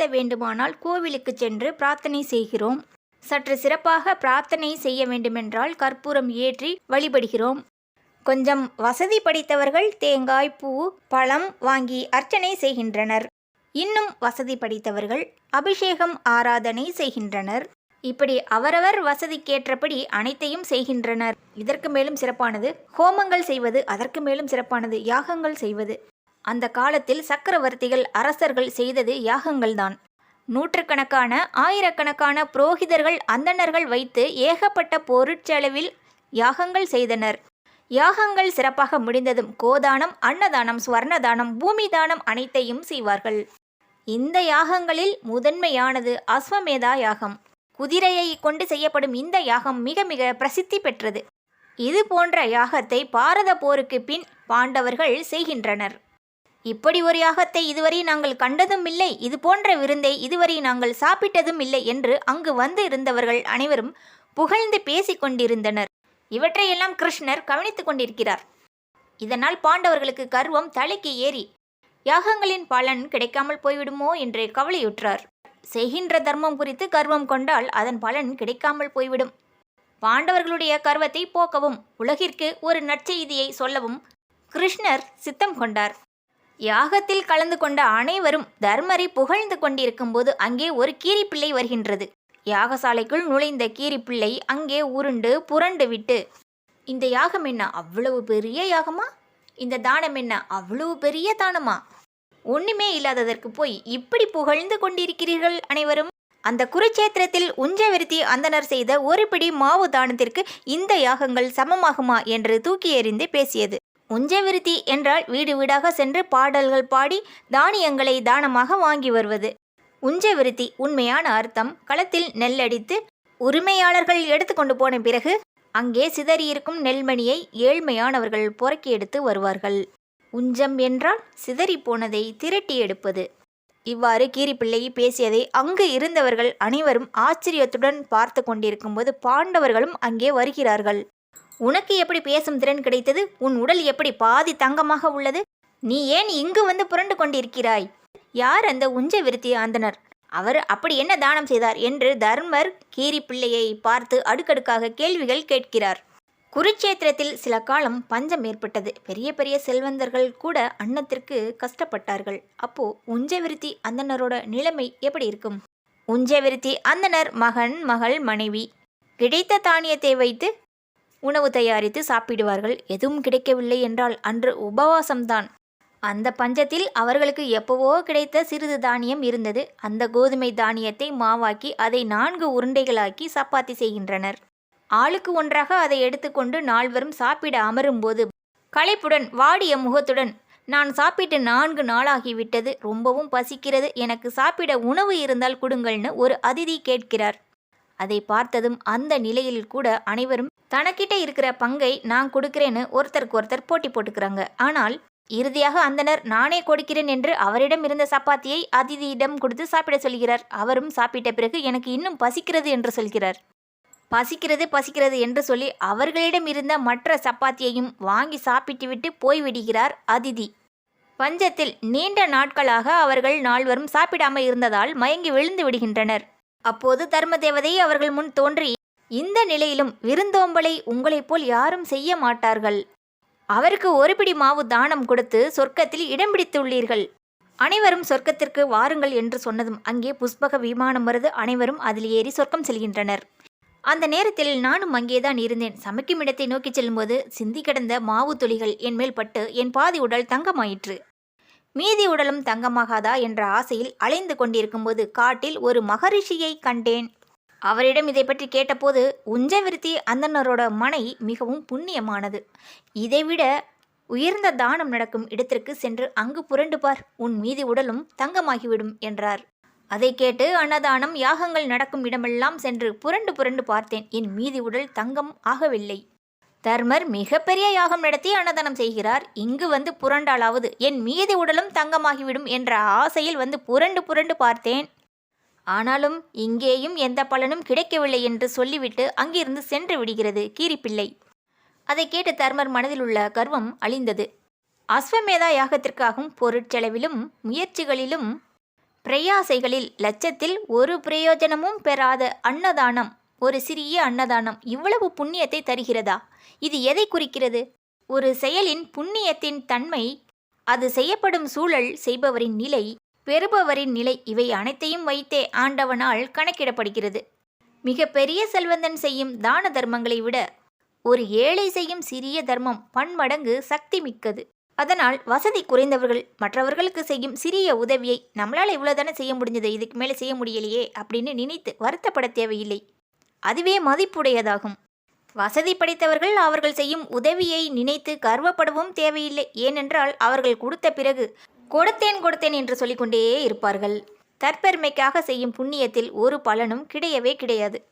உயர்த்த வேண்டுமானால் கோவிலுக்கு சென்று பிரார்த்தனை செய்கிறோம். சற்று சிறப்பாக பிரார்த்தனை செய்ய வேண்டுமென்றால் கற்பூரம் ஏற்றி வழிபடுகிறோம். கொஞ்சம் வசதி படைத்தவர்கள் தேங்காய் பூ பழம் வாங்கி அர்ச்சனை செய்கின்றனர். இன்னும் வசதி படைத்தவர்கள் அபிஷேகம் ஆராதனை செய்கின்றனர். இப்படி அவரவர் வசதிக்கேற்றபடி அனைத்தையும் செய்கின்றனர். இதற்கு மேலும் சிறப்பானது ஹோமங்கள் செய்வது அதற்கு மேலும் சிறப்பானது யாகங்கள் செய்வது. அந்த காலத்தில் சக்கரவர்த்திகள் அரசர்கள் செய்தது யாகங்கள்தான். நூற்றுக்கணக்கான ஆயிரக்கணக்கான புரோகிதர்கள் அந்தணர்கள் வைத்து ஏகப்பட்ட பொருட்செலவில் யாகங்கள் செய்தனர். யாகங்கள் சிறப்பாக முடிந்ததும் கோதானம் அன்னதானம் ஸ்வர்ணதானம் பூமி தானம் அனைத்தையும் செய்வார்கள். இந்த யாகங்களில் முதன்மையானது அஸ்வமேதா யாகம். குதிரையை கொண்டு செய்யப்படும் இந்த யாகம் மிக மிக பிரசித்தி பெற்றது. இது போன்ற யாகத்தை பாரத போருக்கு பின் பாண்டவர்கள் செய்கின்றனர். இப்படி ஒரு யாகத்தை இதுவரை நாங்கள் கண்டதும் இல்லை. இது போன்ற விருந்தை இதுவரை நாங்கள் சாப்பிட்டதும் இல்லை என்று அங்கு வந்து இருந்தவர்கள் அனைவரும் புகழ்ந்து பேசிக் கொண்டிருந்தனர். இவற்றையெல்லாம் கிருஷ்ணர் கவனித்துக் கொண்டிருக்கிறார். இதனால் பாண்டவர்களுக்கு கர்வம் தலைக்கு ஏறி யாகங்களின் பலன் கிடைக்காமல் போய்விடுமோ என்று கவலையுற்றார். செய்கின்ற தர்மம் குறித்து கர்வம் கொண்டால் அதன் பலன் கிடைக்காமல் போய்விடும். பாண்டவர்களுடைய கர்வத்தை போக்கவும் உலகிற்கு ஒரு நற்செய்தியை சொல்லவும் கிருஷ்ணர் சித்தம் கொண்டார். யாகத்தில் கலந்து கொண்ட அனைவரும் தர்மரை புகழ்ந்து கொண்டிருக்கும்போது அங்கே ஒரு கீரிப்பிள்ளை வருகின்றது. யாகசாலைக்குள் நுழைந்த கீரிப்பிள்ளை அங்கே உருண்டு புரண்டு விட்டு இந்த யாகம் என்ன அவ்வளவு பெரிய யாகமா? இந்த தானம் என்ன அவ்வளவு பெரிய தானமா? ஒண்ணுமே இல்லாததற்கு போய் இப்படி புகழ்ந்து கொண்டிருக்கிறீர்கள் அனைவரும்? அந்த குருச்சேத்திரத்தில் உஞ்சவிருத்தி அந்தனர் செய்த ஒரு பிடி மாவு தானத்திற்கு இந்த யாகங்கள் சமமாகுமா என்று தூக்கி எறிந்து பேசியது. உஞ்சவிருத்தி என்றால் வீடு வீடாக சென்று பாடல்கள் பாடி தானியங்களை தானமாக வாங்கி வருவது. உஞ்சவிருத்தி உண்மையான அர்த்தம். களத்தில் நெல்லடித்து உரிமையாளர்கள் எடுத்துக்கொண்டு போன பிறகு அங்கே சிதறியிருக்கும் நெல்மணியை ஏழ்மையானவர்கள் புறக்கி எடுத்து வருவார்கள். உஞ்சம் என்றால் சிதறிப் போனதை திரட்டி எடுப்பது. இவ்வாறு கீரிப்பிள்ளை பேசியதை அங்கு இருந்தவர்கள் அனைவரும் ஆச்சரியத்துடன் பார்த்து கொண்டிருக்கும்போது பாண்டவர்களும் அங்கே வருகிறார்கள். உனக்கு எப்படி பேசும் திறன் கிடைத்தது? உன் உடல் எப்படி பாதி தங்கமாக உள்ளது? நீ ஏன் இங்கு வந்து புரண்டு கொண்டிருக்கிறாய்? யார் அந்த உஞ்ச விருத்தி அந்தனர் அவர் அப்படி என்ன தானம் செய்தார் என்று தர்மர் கீரிப்பிள்ளையை பார்த்து அடுக்கடுக்காக கேள்விகள் கேட்கிறார். குருச்சேத்திரத்தில் சில காலம் பஞ்சம் ஏற்பட்டது. பெரிய பெரிய செல்வந்தர்கள் கூட அன்னத்திற்கு கஷ்டப்பட்டார்கள். அப்போ உஞ்சவிருத்தி அந்தனரோட நிலைமை எப்படி இருக்கும்? உஞ்சவிருத்தி அந்தனர் மகன் மகள் மனைவி. கிடைத்த தானியத்தை வைத்து உணவு தயாரித்து சாப்பிடுவார்கள். எதுவும் கிடைக்கவில்லை என்றால் அன்று உபவாசம்தான். அந்த பஞ்சத்தில் அவர்களுக்கு எப்பவோ கிடைத்த சிறிது தானியம் இருந்தது. அந்த கோதுமை தானியத்தை மாவாக்கி அதை நான்கு உருண்டைகளாக்கி சப்பாத்தி செய்கின்றனர். ஆளுக்கு ஒன்றாக அதை எடுத்துக்கொண்டு நால்வரும் சாப்பிட அமரும்போது களைப்புடன் வாடிய முகத்துடன் நான் சாப்பிட்டு நான்கு நாளாகிவிட்டது. ரொம்பவும் பசிக்கிறது. எனக்கு சாப்பிட உணவு இருந்தால் கொடுங்கள்னு ஒரு அதிதி கேட்கிறார். அதை பார்த்ததும் அந்த நிலையில் கூட அனைவரும் தனக்கிட்ட இருக்கிற பங்கை நான் கொடுக்கிறேன்னு ஒருத்தருக்கு ஒருத்தர் போட்டி போட்டுக்கிறாங்க. ஆனால் இறுதியாக அந்தனர் நானே கொடுக்கிறேன் என்று அவரிடம் இருந்த சப்பாத்தியை அதிதியிடம் கொடுத்து சாப்பிட சொல்கிறார். அவரும் சாப்பிட்ட பிறகு எனக்கு இன்னும் பசிக்கிறது என்று சொல்கிறார். பசிக்கிறது பசிக்கிறது என்று சொல்லி அவர்களிடம் இருந்த மற்ற சப்பாத்தியையும் வாங்கி சாப்பிட்டுவிட்டு போய்விடுகிறார் அதிதி. பஞ்சத்தில் நீண்ட நாட்களாக அவர்கள் நால்வரும் சாப்பிடாமல் இருந்ததால் மயங்கி விழுந்து விடுகின்றனர். அப்போது தர்மதேவதை அவர்கள் முன் தோன்றி இந்த நிலையிலும் விருந்தோம்பலை உங்களைப் போல் யாரும் செய்ய மாட்டார்கள். அவருக்கு ஒரு பிடி மாவு தானம் கொடுத்து சொர்க்கத்தில் இடம் பிடித்துள்ளீர்கள். அனைவரும் சொர்க்கத்திற்கு வாருங்கள் என்று சொன்னதும் அங்கே புஷ்பக விமானம் வருது. அனைவரும் அதில் ஏறி சொர்க்கம் செல்கின்றனர். அந்த நேரத்தில் நானும் அங்கேதான் இருந்தேன். சமைக்கும் இடத்தை நோக்கிச் செல்லும்போது சிந்தி கிடந்த மாவு துளிகள் என் மேல் பட்டு என் பாதி உடல் தங்கமாயிற்று. மீதி உடலும் தங்கமாகாதா என்ற ஆசையில் அலைந்து கொண்டிருக்கும்போது காட்டில் ஒரு மகரிஷியை கண்டேன். அவரிடம் இதை பற்றி கேட்டபோது உஞ்சவிருத்தி அந்தனரோட மனை மிகவும் புண்ணியமானது. இதைவிட உயர்ந்த தானம் நடக்கும் இடத்திற்கு சென்று அங்கு புரண்டு பார் உன் மீதி உடலும் தங்கமாகிவிடும் என்றார். அதை கேட்டு அன்னதானம் யாகங்கள் நடக்கும் இடமெல்லாம் சென்று புரண்டு புரண்டு பார்த்தேன். என் மீதி உடல் தங்கம் ஆகவில்லை. தர்மர் மிகப்பெரிய யாகம் நடத்தி அன்னதானம் செய்கிறார். இங்கு வந்து புரண்டாலாவது என் மீதி உடலும் தங்கமாகிவிடும் என்ற ஆசையில் வந்து புரண்டு புரண்டு பார்த்தேன். ஆனாலும் இங்கேயும் எந்த பலனும் கிடைக்கவில்லை என்று சொல்லிவிட்டு அங்கிருந்து சென்று விடுகிறது கீரிப்பிள்ளை. அதை கேட்டு தர்மர் மனதில் உள்ள கர்வம் அழிந்தது. அஸ்வமேதா யாகத்திற்காகும் பொருட்செலவிலும் முயற்சிகளிலும் பிரயாசைகளில் லட்சத்தில் ஒரு பிரயோஜனமும் பெறாத அன்னதானம். ஒரு சிறிய அன்னதானம் இவ்வளவு புண்ணியத்தை தருகிறதா? இது எதை குறிக்கிறது? ஒரு செயலின் புண்ணியத்தின் தன்மை அது செய்யப்படும் சூழல் செய்பவரின் நிலை பெறுபவரின் நிலை இவை அனைத்தையும் வைத்தே ஆண்டவனால் கணக்கிடப்படுகிறது. மிக பெரிய செல்வந்தன் செய்யும் தான தர்மங்களை விட ஒரு ஏழை செய்யும் சிறிய தர்மம் பன்மடங்கு சக்தி மிக்கது அதனால் வசதி குறைந்தவர்கள் மற்றவர்களுக்கு செய்யும் சிறிய உதவியை நம்மளால் இவ்வளோ தானே செய்ய முடிஞ்சது? இதுக்கு மேலே செய்ய முடியலையே அப்படின்னு நினைத்து வருத்தப்பட தேவையில்லை. அதுவே மதிப்புடையதாகும். வசதி படைத்தவர்கள் அவர்கள் செய்யும் உதவியை நினைத்து கர்வப்படவும் தேவையில்லை. ஏனென்றால் அவர்கள் கொடுத்த பிறகு கொடுத்தேன் கொடுத்தேன் என்று சொல்லிக்கொண்டே இருப்பார்கள். தற்பெருமைக்காக செய்யும் புண்ணியத்தில் ஒரு பலனும் கிடையவே கிடையாது.